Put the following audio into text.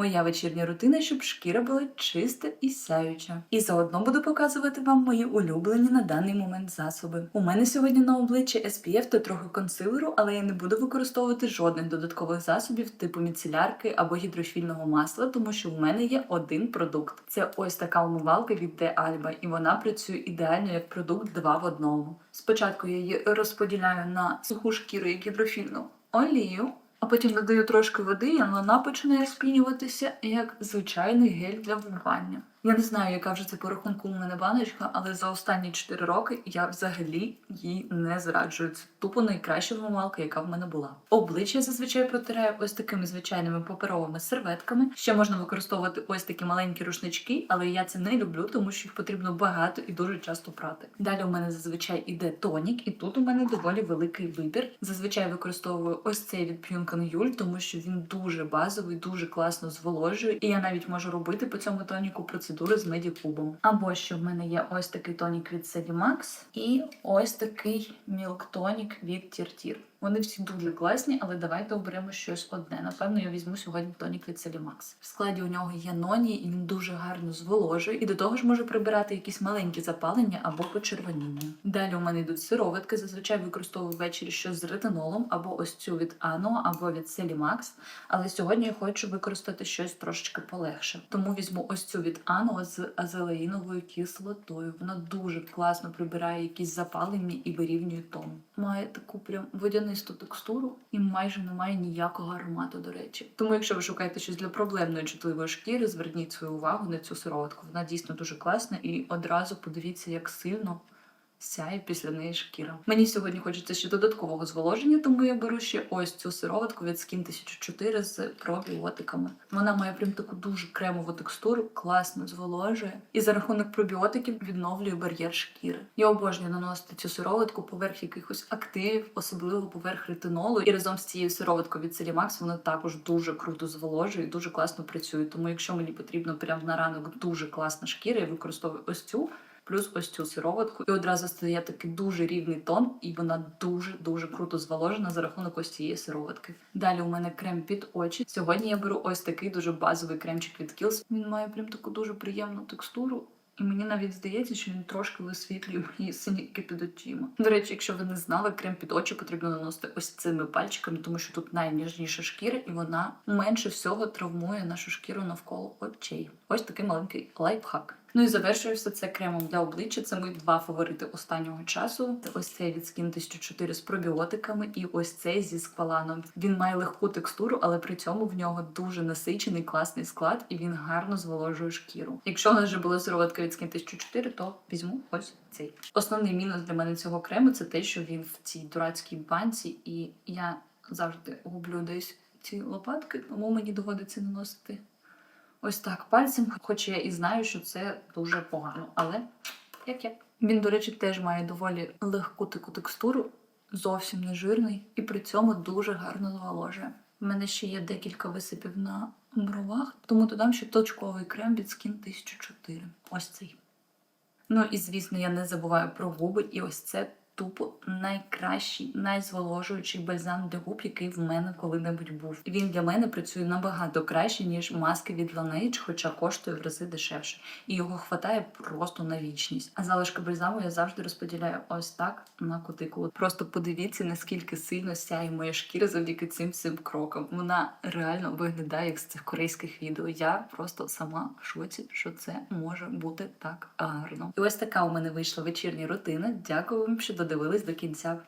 Моя вечірня рутина, щоб шкіра була чиста і сяюча. І заодно буду показувати вам мої улюблені на даний момент засоби. У мене сьогодні на обличчі SPF та трохи консилеру, але я не буду використовувати жодних додаткових засобів типу міцелярки або гідрофільного масла, тому що в мене є один продукт. Це ось така умивалка від De Alba, і вона працює ідеально як продукт два в одному. Спочатку я її розподіляю на суху шкіру і гідрофільну олію. А потім додаю трошки води, і вона починає спінюватися як звичайний гель для вмивання. Я не знаю, яка вже це по рахунку у мене баночка, але за останні 4 роки я взагалі їй не зраджую. Це тупо найкраща вмивалка, яка в мене була. Обличчя зазвичай протираю ось такими звичайними паперовими серветками. Ще можна використовувати ось такі маленькі рушнички, але я це не люблю, тому що їх потрібно багато і дуже часто прати. Далі у мене зазвичай іде тонік, і тут у мене доволі великий вибір. Зазвичай використовую ось цей від P'юнкан Юль, тому що він дуже базовий, дуже класно зволожує, і я навіть можу робити по цьому тоніку процедури з медікубом. Або що в мене є ось такий тонік від Max і ось такий мілктонік від Тіртір. Вони всі дуже класні, але давайте оберемо щось одне. Напевно, я візьму сьогодні тонік від Max. В складі у нього є ноні, і він дуже гарно зволожує, і до того ж може прибирати якісь маленькі запалення або почервоніння. Далі у мене йдуть сироватки. Зазвичай використовую ввечері щось з ретинолом, або ось цю від Ано, або від Max. Але сьогодні я хочу використати щось трошечки полегше. Тому візьму ось цю від Ано з азелеїновою кислотою. Вона дуже класно прибирає якісь запалення і вирівнює тон. Має таку прям водянисту текстуру і майже немає ніякого аромату, до речі. Тому, якщо ви шукаєте щось для проблемної чутливої шкіри, зверніть свою увагу на цю сироватку. Вона дійсно дуже класна і одразу подивіться, як сильно сяє після неї шкіра. Мені сьогодні хочеться ще додаткового зволоження, тому я беру ще ось цю сироватку від Skin 1004 з пробіотиками. Вона має прям таку дуже кремову текстуру, класно зволожує і за рахунок пробіотиків відновлює бар'єр шкіри. Я обожнюю наносити цю сироватку поверх якихось активів, особливо поверх ретинолу. І разом з цією сироваткою від Max вона також дуже круто зволожує і дуже класно працює. Тому, якщо мені потрібно прямо на ранок дуже класна шкіра, я використовую ось цю плюс ось цю сироватку. І одразу стає такий дуже рівний тон, і вона дуже-дуже круто зволожена за рахунок ось цієї сироватки. Далі у мене крем під очі. Сьогодні я беру ось такий дуже базовий кремчик від Kiehl's. Він має прям таку дуже приємну текстуру. І мені навіть здається, що він трошки висвітлює мої синіки під очима. До речі, якщо ви не знали, крем під очі потрібно наносити ось цими пальчиками, тому що тут найніжніша шкіра, і вона менше всього травмує нашу шкіру навколо очей. Ось такий маленький лайфхак. Ну і завершую все це кремом для обличчя. Це мої два фаворити останнього часу. Ось цей від Skin 1004 з пробіотиками, і ось цей зі скваланом. Він має легку текстуру, але при цьому в нього дуже насичений класний склад, і він гарно зволожує шкіру. Якщо у нас вже була сироватка від Skin 1004, то візьму ось цей. Основний мінус для мене цього крему це те, що він в цій дурацькій банці, і я завжди гублю десь ці лопатки, тому мені доводиться наносити. Ось так пальцем, хоч я і знаю, що це дуже погано, але як як. Він, до речі, теж має доволі легку таку текстуру, зовсім не жирний, і при цьому дуже гарно зволожує. У мене ще є декілька висипів на бровах, тому додам ще точковий крем від Skin 1004. Ось цей. Ну і звісно, я не забуваю про губи, і ось це тупо найкращий, найзволожуючий бальзам для губ, який в мене коли-небудь був. Він для мене працює набагато краще, ніж маски від Laneige, хоча коштує в рази дешевше. І його хватає просто на вічність. А залишки бальзаму я завжди розподіляю ось так на кутикулу. Просто подивіться, наскільки сильно сяє моя шкіра завдяки цим всім крокам. Вона реально виглядає як з цих корейських відео. Я просто сама в шоці, що це може бути так гарно. І ось така у мене вийшла вечірня рутина. Дякую вам, що додивились до кінця.